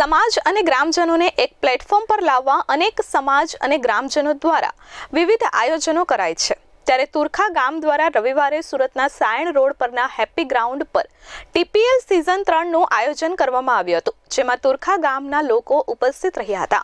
સમાજ અને ગ્રામજનોને એક પ્લેટફોર્મ પર લાવવા અનેક સમાજ અને ગ્રામજનો દ્વારા વિવિધ આયોજનો કરાય છે. ત્યારે તુરખા ગામ દ્વારા રવિવારે સુરતના સાયણ રોડ પરના હેપી ગ્રાઉન્ડ પર ટીપીએલ સિઝન ત્રણનું આયોજન કરવામાં આવ્યું હતું, જેમાં તુરખા ગામના લોકો ઉપસ્થિત રહ્યા હતા.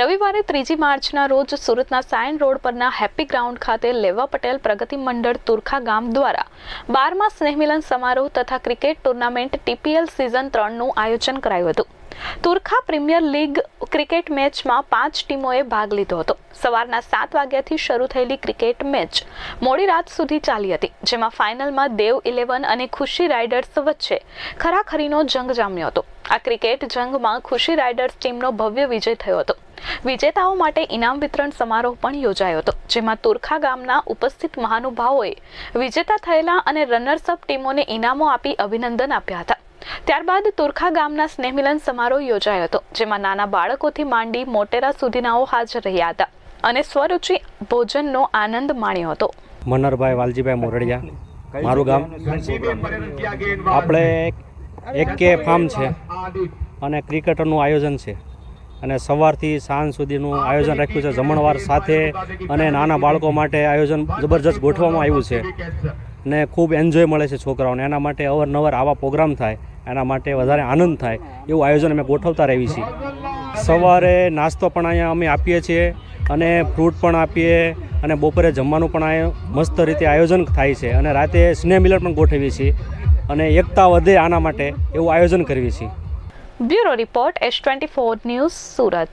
રવિવારે ત્રીજી માર્ચના રોજ સુરતના સાયન રોડ પરના હેપી ગ્રાઉન્ડ ખાતે લેવા પટેલ પ્રગતિ મંડળ તુરખા ગામ દ્વારા બારમા સ્નેહમિલન સમારોહ તથા ક્રિકેટ ટુર્નામેન્ટ ટીપીએલ સિઝન ત્રણનું આયોજન કરાયું હતું. તુરખા પ્રીમિયર લીગ ક્રિકેટ મેચમાં પાંચ ટીમોએ ભાગ લીધો હતો. સવારના સાત વાગ્યાથી શરૂ થયેલી ક્રિકેટ મેચ મોડી રાત સુધી ચાલી હતી, જેમાં ફાઇનલમાં દેવ ઇલેવન અને ખુશી રાઇડર્સ વચ્ચે ખરાખરીનો જંગ જામ્યો હતો. આ ક્રિકેટ જંગમાં ખુશી રાઇડર્સ ટીમનો ભવ્ય વિજય થયો હતો. વિજેતાઓ માટે ઇનામ વિતરણ સમારોહ પણ યોજાયો હતો, જેમાં તુરખા ગામના ઉપસ્થિત મહાનુભાવોએ વિજેતા થયેલા અને રનર્સઅપ ટીમોને ઇનામો આપી અભિનંદન આપ્યા હતા. ત્યારબાદ તુરખા ગામના સ્નેહમિલન સમારોહ યોજાયો હતો, જેમાં નાના બાળકોથી માંડી મોટેરા સુધીનાઓ હાજર રહ્યા હતા અને સ્વરૂચિ ભોજનનો આનંદ માણ્યો હતો. મનરભાઈ વાલજીભાઈ મોરડિયા, મારું ગામ. આપણે એક કે ફાર્મ છે અને ક્રિકેટરનું આયોજન છે અને સવારથી સાંજ સુધીનું આયોજન રાખ્યું છે, જમણવાર સાથે અને નાના બાળકો માટે આયોજન જબરજસ્ત ગોઠવવામાં આવ્યું છે ને ખૂબ એન્જોય મળે છે છોકરાઓને. એના માટે અવારનવાર આવા પ્રોગ્રામ થાય એના માટે વધારે આનંદ થાય એવું આયોજન અમે ગોઠવતા રહીએ છીએ. સવારે નાસ્તો પણ અહીંયા અમે આપીએ છીએ અને ફ્રૂટ પણ આપીએ અને બપોરે જમવાનું પણ અહીંયા મસ્ત રીતે આયોજન થાય છે અને રાતે સ્નેહ મિલન પણ ગોઠવીએ છીએ અને એકતા વધે આના માટે એવું આયોજન કરીએ છીએ. Bureau report S twenty four news Surat.